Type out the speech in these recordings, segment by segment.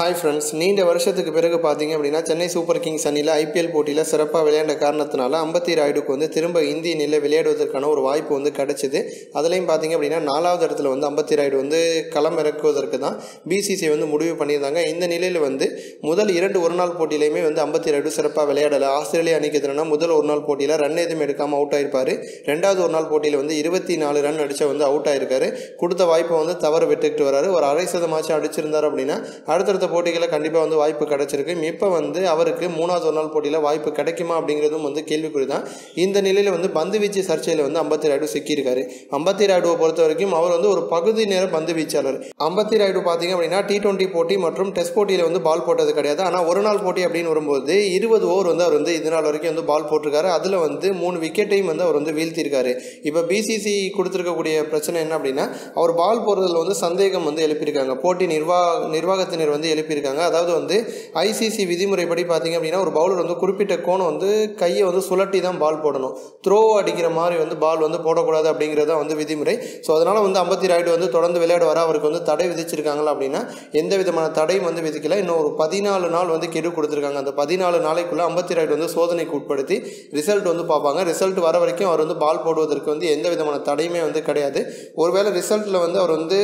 Hi friends நீண்ட வருஷத்துக்கு பிறகு பார்த்தீங்க அப்படின்னா சென்னை சூப்பர் கிங்ஸ் அணியில் ஐபிஎல் போட்டியில் சிறப்பாக விளையாண்ட காரணத்தினால அம்பத்தி ராயுடுக்கு வந்து திரும்ப இந்திய அணியில் விளையாடுவதற்கான ஒரு வாய்ப்பு வந்து கிடச்சிது. அதுலேயும் பார்த்தீங்க அப்படின்னா நாலாவது இடத்துல வந்து அம்பத்தி ராயுடு வந்து களம் இறக்குவதற்கு தான் பிசிசி வந்து முடிவு பண்ணியிருந்தாங்க. இந்த நிலையில் வந்து முதல் இரண்டு ஒரு நாள் போட்டியிலையுமே வந்து அம்பத்தி ராயுடு சிறப்பாக விளையாடலை. ஆஸ்திரேலியா அணிக்கு எதிரான முதல் ஒரு நாள் போட்டியில் ரன் எதுவும் எடுக்காமல் அவுட் ஆயிருப்பார். ரெண்டாவது ஒரு நாள் போட்டியில் வந்து இருபத்தி நாலு ரன் அடித்தா வந்து அவுட் ஆயிருக்காரு. கொடுத்த வாய்ப்பை வந்து தவறு விட்டுக்கிட்டு வராரு. ஒரு அரை சதமாச்சும் அடிச்சிருந்தார் அப்படின்னா அடுத்தடுத்த போட்டிகளில் கண்டிப்பாக வந்து வாய்ப்பு கிடைச்சிருக்கு. இப்போ வந்து அவருக்கு மூணாவது ஒரு நாள் போட்டியில் வாய்ப்பு கிடைக்குமா அப்படிங்கிறதும் வந்து கேள்விக்குறி தான் இந்த நிலையில் வந்து பந்து வீச்சு சர்ச்சையில் வந்து அம்பத்தி ராய்டு சிக்கியிருக்காரு. அம்பத்தி ராய்டுவை பொறுத்த வரைக்கும் அவர் வந்து ஒரு பகுதி நேர பந்து வீச்சாளர். அம்பத்தி ராய்டு பார்த்தீங்க அப்படின்னா டி டுவெண்ட்டி போட்டி மற்றும் டெஸ்ட் போட்டியில் வந்து பால் போட்டது கிடையாது. ஆனால் ஒரு நாள் போட்டி அப்படின்னு வரும்போது இருபது ஓவர் வந்து அவர் வந்து இது நாள் வரைக்கும் வந்து பால் போட்டிருக்காரு. அதில் வந்து மூணு விக்கெட்டையும் வந்து அவர் வந்து வீழ்த்தியிருக்காரு. இப்போ பிசிசி கொடுத்துருக்கக்கூடிய பிரச்சனை என்ன அப்படின்னா அவர் பால் போடுறதுல வந்து சந்தேகம் வந்து எழுப்பியிருக்காங்க. போட்டி நிர்வாக நிர்வாகத்தினர் வந்து எழுப்பியிருக்காங்க. அதாவது வந்து ஐசிசி விதிமுறைப்படி பார்த்தீங்க அப்படின்னா ஒரு பவுலர் வந்து குறிப்பிட்ட கோணம் வந்து கையை வந்து சுழட்டி தான் பால் போடணும் த்ரோ அடிக்கிற மாதிரி வந்து பால் வந்து போடக்கூடாது அப்படிங்கிறது தான் வந்து விதிமுறை. ஸோ அதனால் வந்து அம்பத்தி ராய்டு வந்து தொடர்ந்து விளையாடுவார் அவருக்கு வந்து தடை விதிச்சிருக்காங்களா அப்படின்னா எந்த விதமான தடையும் வந்து விதிக்கல. இன்னும் ஒரு பதினாலு நாள் வந்து கெடு கொடுத்துருக்காங்க. அந்த பதினாலு நாளைக்குள்ளே அம்பத்தி ராய்டு வந்து சோதனைக்கு உட்படுத்தி ரிசல்ட் வந்து பார்ப்பாங்க. ரிசல்ட் வர வரைக்கும் அவர் வந்து பால் போடுவதற்கு வந்து எந்த விதமான தடையுமே வந்து கிடையாது. ஒருவேளை ரிசல்ட்டில் வந்து அவர் வந்து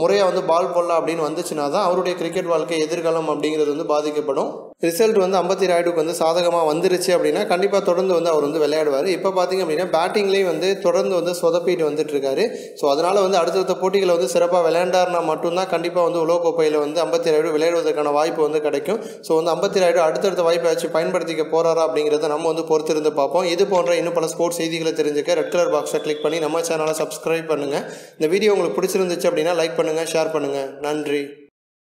முறையாக வந்து பால் போடலாம் அப்படின்னு வந்துச்சுன்னா தான் அவருடைய கிரிக்கெட் வாழ்க்கை எதிர்காலம் அப்படிங்கிறது வந்து பாதிக்கப்படும். ரிசல்ட் வந்து ஐம்பத்தி ராய்டுக்கு வந்து சாதகமாக வந்துருச்சு அப்படின்னா கண்டிப்பாக தொடர்ந்து வந்து அவர் வந்து விளையாடுவார். இப்போ பார்த்தீங்க அப்படின்னா பேட்டிங்லேயும் வந்து தொடர்ந்து வந்து சொதப்பிட்டு வந்துட்டுருக்காரு. ஸோ அதனால் வந்து அடுத்தடுத்த போட்டிகளை வந்து சிறப்பாக விளையாண்டார்னா மட்டும்தான் கண்டிப்பாக வந்து உலகக்கோப்பையில் வந்து ஐம்பத்தி ராய்டு விளையாடுவதற்கான வாய்ப்பு வந்து கிடைக்கும். ஸோ வந்து ஐம்பத்தி ராய்டு அடுத்தடுத்த வாய்ப்பை வச்சு பயன்படுத்திக்க போகிறாரா அப்படிங்கிறத நம்ம வந்து பொறுத்திருந்து பார்ப்போம். இது போன்ற இன்னும் பல ஸ்போர்ட்ஸ் செய்திகளை தெரிஞ்சுக்க ரெட் கலர் பாக்ஸை கிளிக் பண்ணி நம்ம சேனலை சப்ஸ்கிரைப் பண்ணுங்கள் இந்த வீடியோ உங்களுக்கு பிடிச்சிருந்துச்சு அப்படின்னா லைக் பண்ணுங்கள் ஷேர் பண்ணுங்கள் நன்றி.